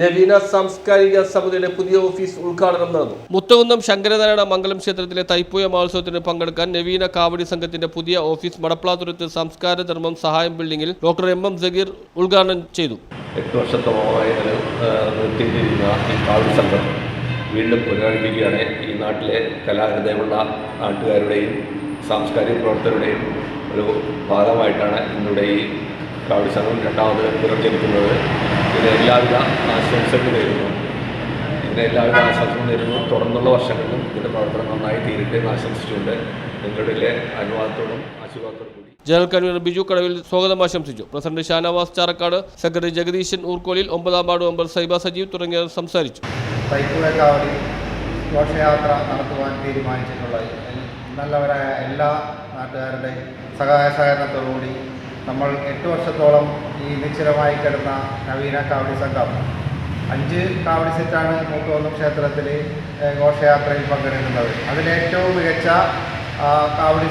നവീന സാംസ്കാരിക സമിതിയുടെ പുതിയ ഓഫീസ് ഉദ്ഘാടനം നടന്നു. മുത്തകുന്നം ശങ്കരനാരായണ മംഗലം ക്ഷേത്രത്തിലെ തൈപ്പൂയ മഹോത്സവത്തിന് പങ്കെടുക്കാൻ നവീന കാവടി സംഘത്തിന്റെ പുതിയ ഓഫീസ് മടപ്ലാതുരത്ത് സംസ്കാര ധർമ്മം സഹായം ബിൽഡിംഗിൽ ഡോക്ടർ എം എം സഗീർ ഉദ്ഘാടനം ചെയ്തു. എട്ട് വർഷത്തോളമായി ഈ കാവടി സംഘം വീണ്ടും പുനരാരംഭിക്കുകയാണ്. ഈ നാട്ടിലെ കലാഹൃദയമുള്ള നാട്ടുകാരുടെയും സാംസ്കാരിക പ്രവർത്തകരുടെയും ഒരു ഭാഗമായിട്ടാണ് ഇന്നിവിടെ ഈ കാവടി സംഘം രണ്ടാമത് പുനർജനിക്കുന്നത് ഇതിന് എല്ലാവിധ ആശംസകളും നേരുന്നു. എന്റെ എല്ലാവിധ ആശംസകളും നേരുന്നു. തുടർന്നുള്ള വർഷങ്ങളിലും ഇതിന്റെ പ്രവർത്തനം നന്നായി തീരട്ടെ എന്ന് ആശംസിച്ചുകൊണ്ട് നിങ്ങളുടെ അനുവാദത്തോടും ആശീർവാദത്തോടും കൂടി ജനറൽ കൺവീനർ ബിജു കടവിൽ സ്വാഗതം ആശംസിച്ചു. പ്രസിഡന്റ് ഷാനവാസ് ചാറക്കാട് സെക്രട്ടറി ജഗദീശൻ ഊർക്കോലിൽ ഒമ്പതാം വാർഡ് മെമ്പർ സൈബ സജീവ് തുടങ്ങിയവർ സംസാരിച്ചു. തൈക്കൂടക്കാവടി ഘോഷയാത്ര നടത്തുവാൻ തീരുമാനിച്ചിട്ടുള്ളത്. നല്ലവരായ എല്ലാ നാട്ടുകാരുടെയും സഹായ സഹകരണത്തോടുകൂടി നമ്മൾ എട്ട് വർഷത്തോളം ഈ നിശ്ചലമായി കിടന്ന നവീന കാവടി സംഘം. അഞ്ച് കാവടി സെറ്റാണ് മൂത്തോന്നും ക്ഷേത്രത്തിൽ ഘോഷയാത്രയിൽ പങ്കെടുക്കുന്നത്. അതിലേറ്റവും മികച്ച കാവടി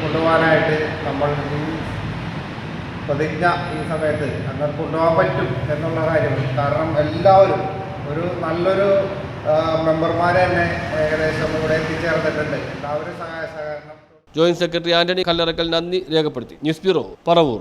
കൊണ്ടുപോകാനായിട്ട് നമ്മൾ പ്രതിജ്ഞ ഈ സമയത്ത് അങ്ങനെ കൊണ്ടുപോകാൻ പറ്റും എന്നുള്ള കാര്യം. കാരണം എല്ലാവരും ഒരു നല്ലൊരു മെമ്പർമാരെ തന്നെ ഏകദേശം ഇവിടെ എത്തിച്ചേർന്നിട്ടുണ്ട്. എല്ലാവരും സഹായ സഹകരണം ജോയിന്റ് സെക്രട്ടറി ആന്റണി കല്ലറക്കൽ നന്ദി രേഖപ്പെടുത്തി. News bureau Paravur.